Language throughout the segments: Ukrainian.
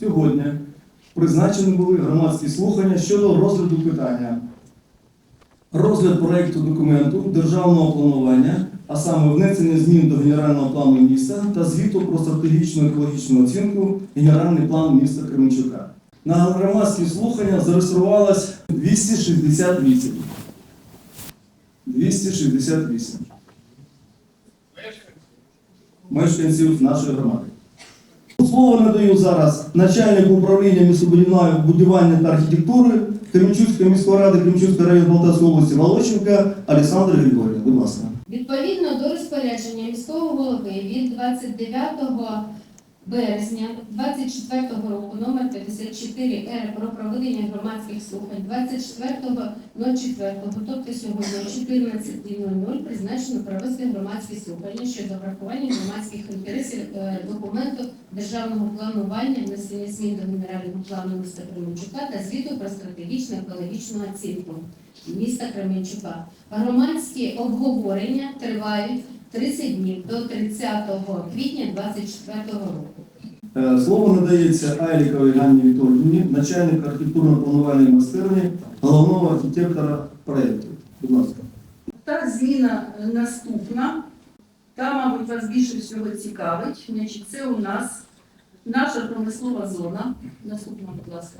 Сьогодні призначені були громадські слухання щодо розгляду питання. Розгляд проєкту документу державного планування, а саме внесення змін до генерального плану міста та звіту про стратегічну екологічну оцінку генеральний план міста Кременчука. На громадські слухання зареєструвалось 268. 268 мешканців нашої громади. Слово надаю зараз начальнику управління містобудівної будівання та архітектури Кремчуцької міської ради Кремчуцької району Полтавської області Волоченка Олександр Григорівна. Будь ласка. Відповідно до розпорядження міського голови від 29 березня 24 року номер 54 Р про проведення громадських слухань 24.04, тобто сьогодні о 14.00 призначено провести громадські слухання щодо врахування громадських інтересів е, документу державного планування, внесення змін до генерального плану міста Кременчука та звіту про стратегічну екологічну оцінку міста Кременчука. Громадські обговорення тривають 30 днів до 30 квітня 2024 року. Е, Слово надається Айліковій Ганні Вітольдівні, начальник архітектурно-планувальної майстерні, головного архітектора проєкту. Будь ласка. Та зміна е, наступна. Та, мабуть, вас більше всього цікавить. Значить, це у нас наша промислова зона. Наступна, будь ласка.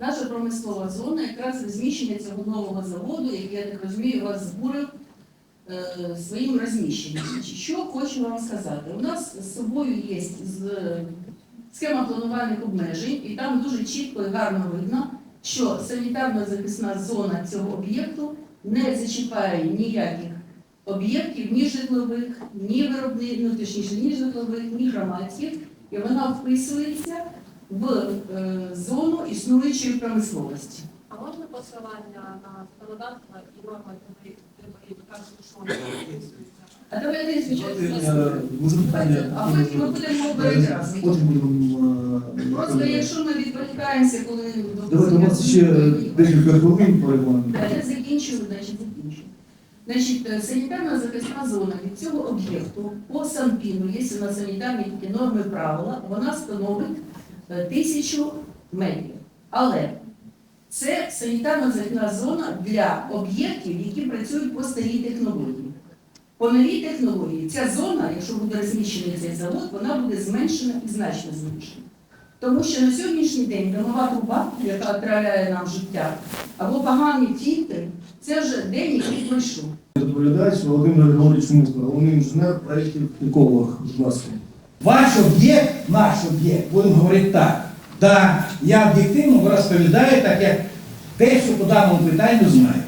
Наша промислова зона, якраз розміщення цього нового заводу, який, я так розумію, вас збурив своїм розміщенням. Що хочу вам сказати? У нас з собою є схема планувальних обмежень, і там дуже чітко і гарно видно, що санітарно-захисна зона цього об'єкту не зачіпає ніяких об'єктів ні житлових, ні виробних, ну точніше, ні житлових, ні громадських, і вона вписується в е, зону існуючої промисловості. А можна посилання на законодавство і норми давайте Е, звичайно. ви. А потім ми будемо е, Просто якщо ми відволікаємося, коли Давайте у нас ще декілька хвилин регламенту. Я закінчу, значить закінчу. Значить, е, санітарна захисна зона від цього об'єкту по Санпіну, у нас санітарні норми правила, вона становить е, тисячу метрів. Але це санітарна захисна зона для об'єктів, які працюють по старій технології. По новій технології ця зона, якщо буде розміщений цей завод, вона буде зменшена і значно зменшена. Тому що на сьогоднішній день домова труба, яка отравляє нам життя, або погані фільтри, це вже день, який пройшов. Доповідач Володимир Григорович Муска, головний інженер проєктів еколог. Будь ласка. Ваш об'єкт, наш об'єкт, будемо говорити так. Да, я об'єктивно розповідаю, так як те, що по даному питанню знаю.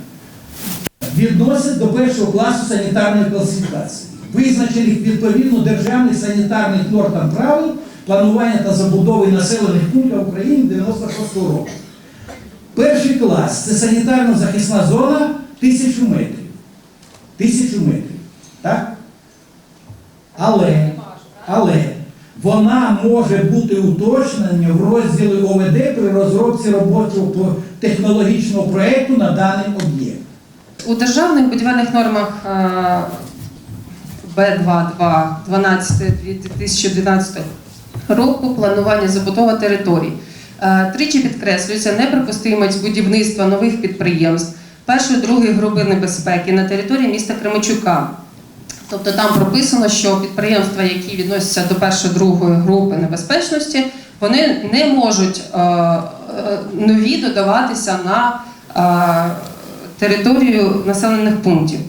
Відносить до першого класу санітарної класифікації, визначених відповідно державних санітарних норм та правил планування та забудови населених пунктів України 96 року. Перший клас це санітарно-захисна зона тисячу метрів. Тисячу метрів. Так? Але, але вона може бути уточнена в розділі ОВД при розробці робочого технологічного проєкту на даний об'єкт. У державних будівельних нормах е, Б2.2 2012 року планування забудова територій. Е, Тричі підкреслюється неприпустимість будівництва нових підприємств першої другої групи небезпеки на території міста Кременчука. Тобто там прописано, що підприємства, які відносяться до першої другої групи небезпечності, вони не можуть е, е, нові додаватися на е, територію населених пунктів.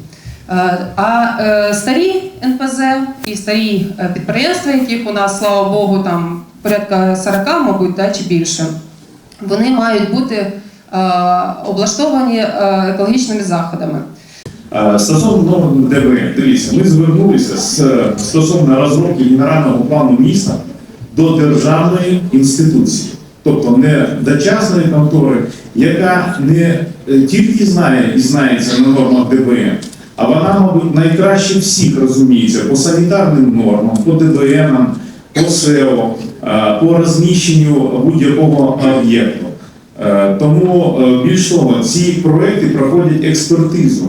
А старі НПЗ і старі підприємства, яких у нас, слава Богу, там порядка 40, мабуть, да, чи більше, вони мають бути облаштовані екологічними заходами. Е, Стосовно норм ДБ, дивіться, ми звернулися з стосовно розробки генерального плану міста до державної інституції, тобто не до частної контори, яка не е, тільки знає і знається на нормах ДБН, а вона, мабуть, найкраще всіх розуміється по санітарним нормам, по ДБН, по СЕО, е, по розміщенню будь-якого об'єкту. Тому більш того, ці проекти проходять експертизу.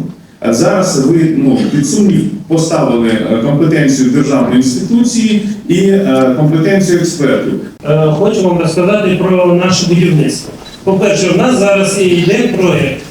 Зараз ви ну, під сумнів поставили е, компетенцію державної інституції і е, компетенцію експертів. Е, Хочу вам розказати про наше будівництво. По-перше, в нас зараз йде проєкт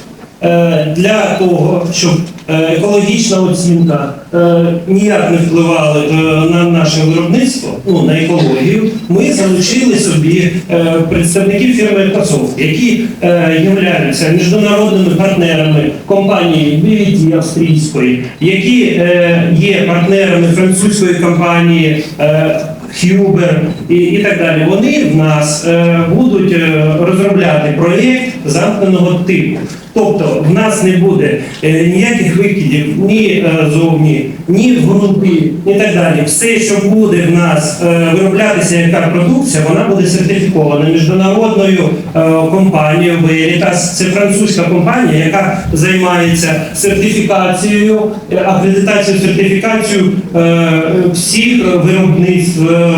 для того, щоб екологічна оцінка е, ніяк не впливала е, на наше виробництво, ну на екологію. Ми залучили собі е, представників фірми «Екософт», які е, являються міжнародними партнерами компанії BVT австрійської, які е, є партнерами французької компанії. е, Huber і, і так далі. Вони в нас е, будуть е, розробляти проєкт замкненого типу. Тобто в нас не буде е, ніяких викидів ні е, зовні, ні в ґрунти, і так далі. Все, що буде в нас е, вироблятися, яка продукція, вона буде сертифікована міжнародною е, компанією Veritas. Це французька компанія, яка займається сертифікацією, е, акредитацією, сертифікацією е, всіх виробництв е,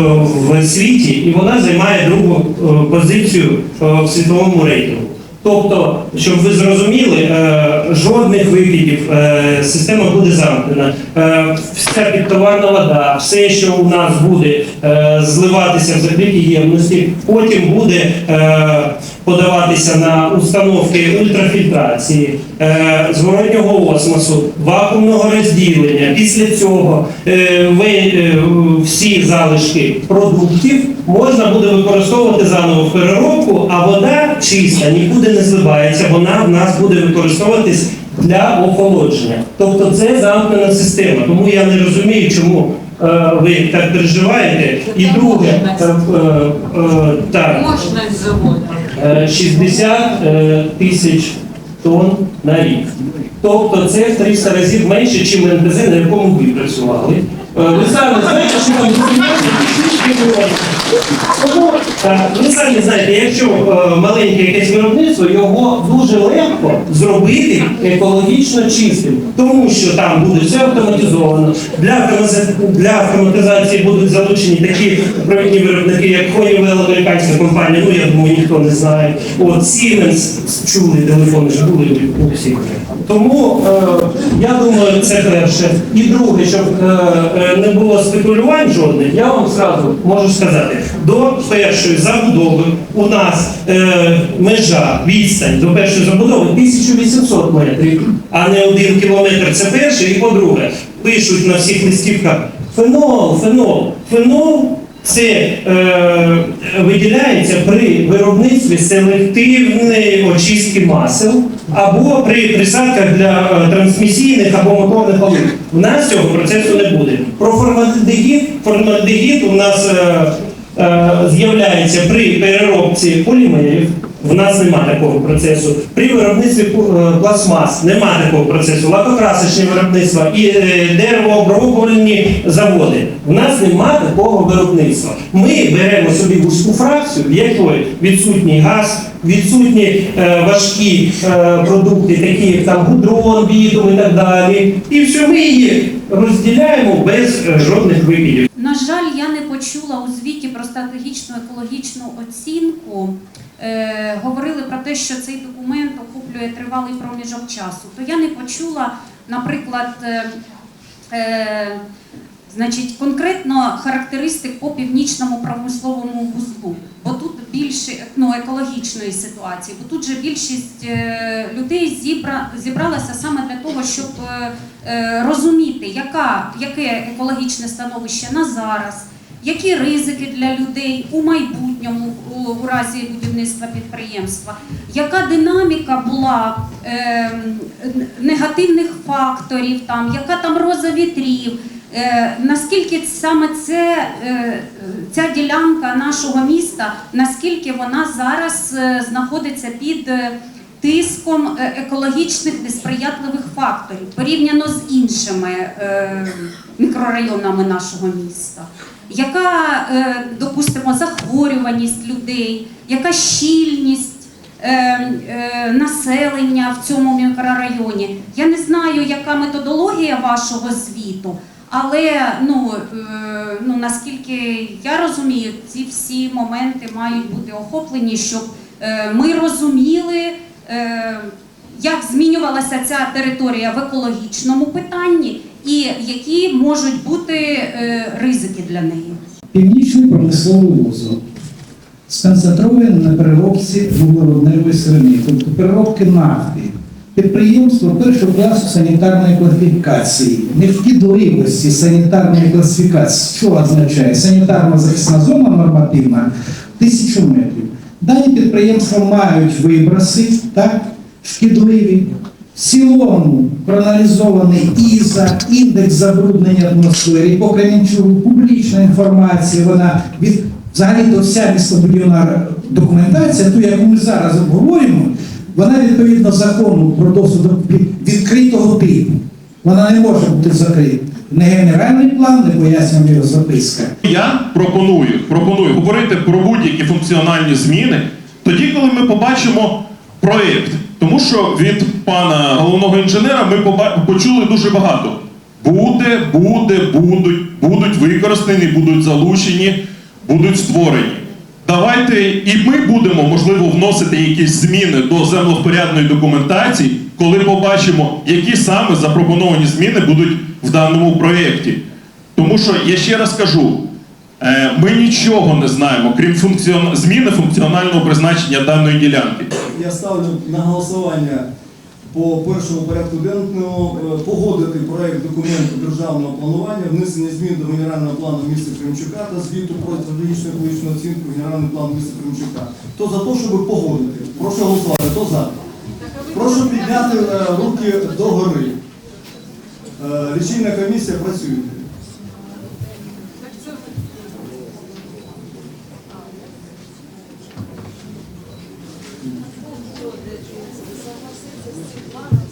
в світі, і вона займає другу е, позицію в світовому рейтингу. Тобто, щоб ви зрозуміли, е, жодних викидів, е, система буде замкнена. Е, Вся підтоварна вода, все, що у нас буде зливатися в закритій ємності, потім буде подаватися на установки ультрафільтрації, е, зворотнього осмосу, вакуумного розділення. Після цього е, ви, е, всі залишки продуктів можна буде використовувати заново в переробку, а вода чиста нікуди не зливається, вона в нас буде використовуватись для охолодження. Тобто це замкнена система. Тому я не розумію, чому е, ви так переживаєте. І друге, е, е, е, так, Мощность завода. Е, 60 е, тисяч тонн на рік. Тобто це в 300 разів менше, ніж НПЗ, на якому ви працювали. Е, Ви самі знаєте, що там 18 тисяч мільйонів. Тому, е, Ви самі знаєте, якщо е, маленьке якесь виробництво, його дуже легко зробити екологічно чистим, тому що там буде все автоматизовано. Для, автоматизації будуть залучені такі провідні виробники, як Honeywell, американська компанія, ну я думаю, ніхто не знає. От Siemens, чули телефони ж були у всіх. Тому е, я думаю, це перше. І друге, щоб е, е, не було спекулювань жодних, я вам зразу можу сказати, до першої забудови у нас е, межа, відстань до першої забудови 1800 метрів, а не один кілометр. Це перше. І по-друге, пишуть на всіх листівках фенол, фенол, фенол. Це е, виділяється при виробництві селективної очистки масел або при присадках для е, трансмісійних або моторних олив. У нас цього процесу не буде. Про формальдегід, формальдегід у нас е, е, з'являється при переробці полімерів. В нас нема такого процесу. При виробництві е, пластмас нема такого процесу. Лакокрасочні виробництва і е, деревооброблені заводи. В нас нема такого виробництва. Ми беремо собі вузьку фракцію, в якої відсутній газ, відсутні е, важкі продукти, такі як там гудрон, бітум і так далі. І все ми її розділяємо без жодних викидів. На жаль, я не почула у звіті про стратегічну екологічну оцінку. Е, говорили про те, що цей документ охоплює тривалий проміжок часу. То я не почула, наприклад, е, е, значить, конкретно характеристик по північному промисловому вузлу. Бо тут більше ну, екологічної ситуації, бо тут же більшість людей зібра, зібралася саме для того, щоб розуміти, яка, яке екологічне становище на зараз, які ризики для людей у майбутньому у, разі будівництва підприємства, яка динаміка була е, негативних факторів, там, яка там роза вітрів. Е, наскільки саме це, е, ця ділянка нашого міста, наскільки вона зараз е, знаходиться під е, тиском е, екологічних несприятливих факторів порівняно з іншими е, мікрорайонами нашого міста? Яка, е, допустимо, захворюваність людей, яка щільність е, е, населення в цьому мікрорайоні? Я не знаю, яка методологія вашого звіту. Але ну, ну наскільки я розумію, ці всі моменти мають бути охоплені, щоб ми розуміли, як змінювалася ця територія в екологічному питанні і які можуть бути е, ризики для неї. Північний промисловий вузол сконцентрований на переробці вуглеводневої сировини, тобто переробки нафти. Підприємство першого класу санітарної класифікації, невшкідливості санітарної класифікації. Що означає? Санітарна захисна зона нормативна тисячу метрів. Дані підприємства мають виброси, так, шкідливі. Цілому проаналізований ІЗА, індекс забруднення атмосфери, і по Кремінчугу публічна інформація, вона від взагалі то вся містобудівна документація, ту, яку ми зараз обговорюємо, вона відповідно закону про доступ до відкритого типу. Вона не може бути закрита. Не генеральний план, не пояснює його записка. Я пропоную, пропоную говорити про будь-які функціональні зміни тоді, коли ми побачимо проєкт. Тому що від пана головного інженера ми почули дуже багато. Буде, буде, будуть, будуть використані, будуть залучені, будуть створені. Давайте і ми будемо, можливо, вносити якісь зміни до землевпорядної документації, коли побачимо, які саме запропоновані зміни будуть в даному проєкті. Тому що я ще раз кажу, ми нічого не знаємо, крім функціон... зміни функціонального призначення даної ділянки. Я ставлю на голосування по першому порядку денному е, погодити проект документу державного планування, внесення змін до генерального плану міста Кримчука та звіту про стратегічну екологічну оцінку генерального плану міста Кримчука. Хто за те, щоб погодити? Прошу голосувати. Хто за? Прошу підняти е, руки догори. Е, Лічильна комісія працює. согласиться с тем планом,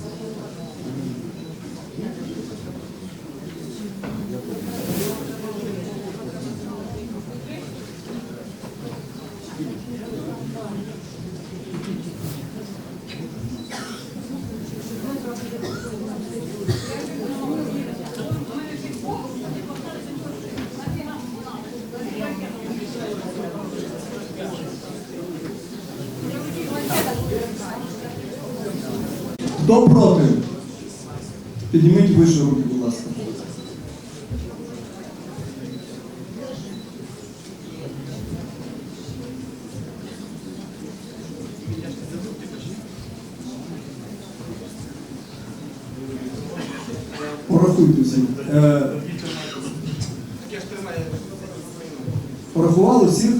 Хто проти? Підніміть вище руки, будь ласка. Порахуйте. Е, Порахували всіх?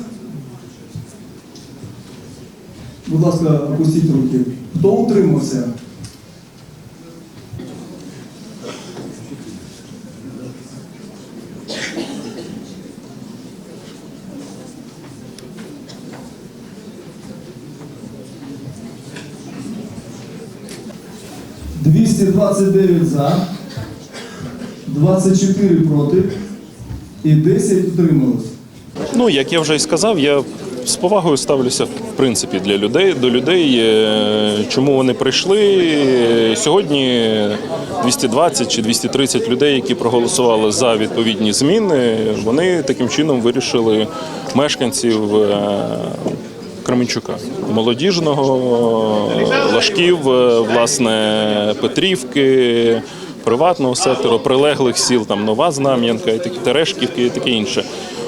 Будь ласка, опустіть руки. Хто утримався? Двісті двадцять дев'ять за, 24 проти і 10 утрималось. Ну, як я вже і сказав, я з повагою ставлюся в принципі для людей до людей. е, Чому вони прийшли сьогодні? 220 чи 230 людей, які проголосували за відповідні зміни, вони таким чином вирішили мешканців. Кременчука, молодіжного, Лашків, е, власне, Петрівки, приватного сектору, прилеглих сіл, там Нова Знам'янка, Терешківки і таке інше.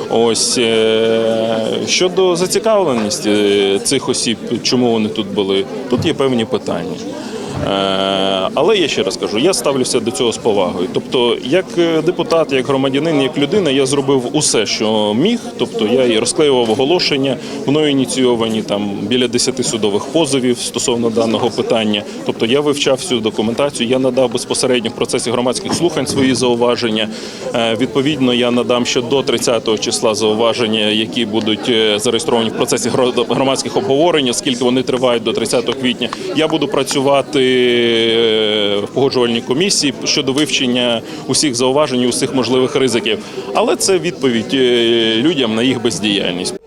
Ось е, щодо зацікавленості цих осіб, чому вони тут були, тут є певні питання. Е, Але я ще раз кажу, я ставлюся до цього з повагою. Тобто, як е, депутат, як громадянин, як людина, я зробив усе, що міг. Тобто я і розклеював оголошення, мною ініційовані там біля 10 судових позовів стосовно даного питання. Тобто я вивчав всю документацію, я надав безпосередньо в процесі громадських слухань свої зауваження. Е, Відповідно, я надам ще до 30 числа зауваження, які будуть зареєстровані в процесі громадських обговорень, оскільки вони тривають до 30 квітня. Я буду працювати в погоджувальній комісії щодо вивчення усіх зауважень, і усіх можливих ризиків. Але це відповідь е, людям на їх бездіяльність.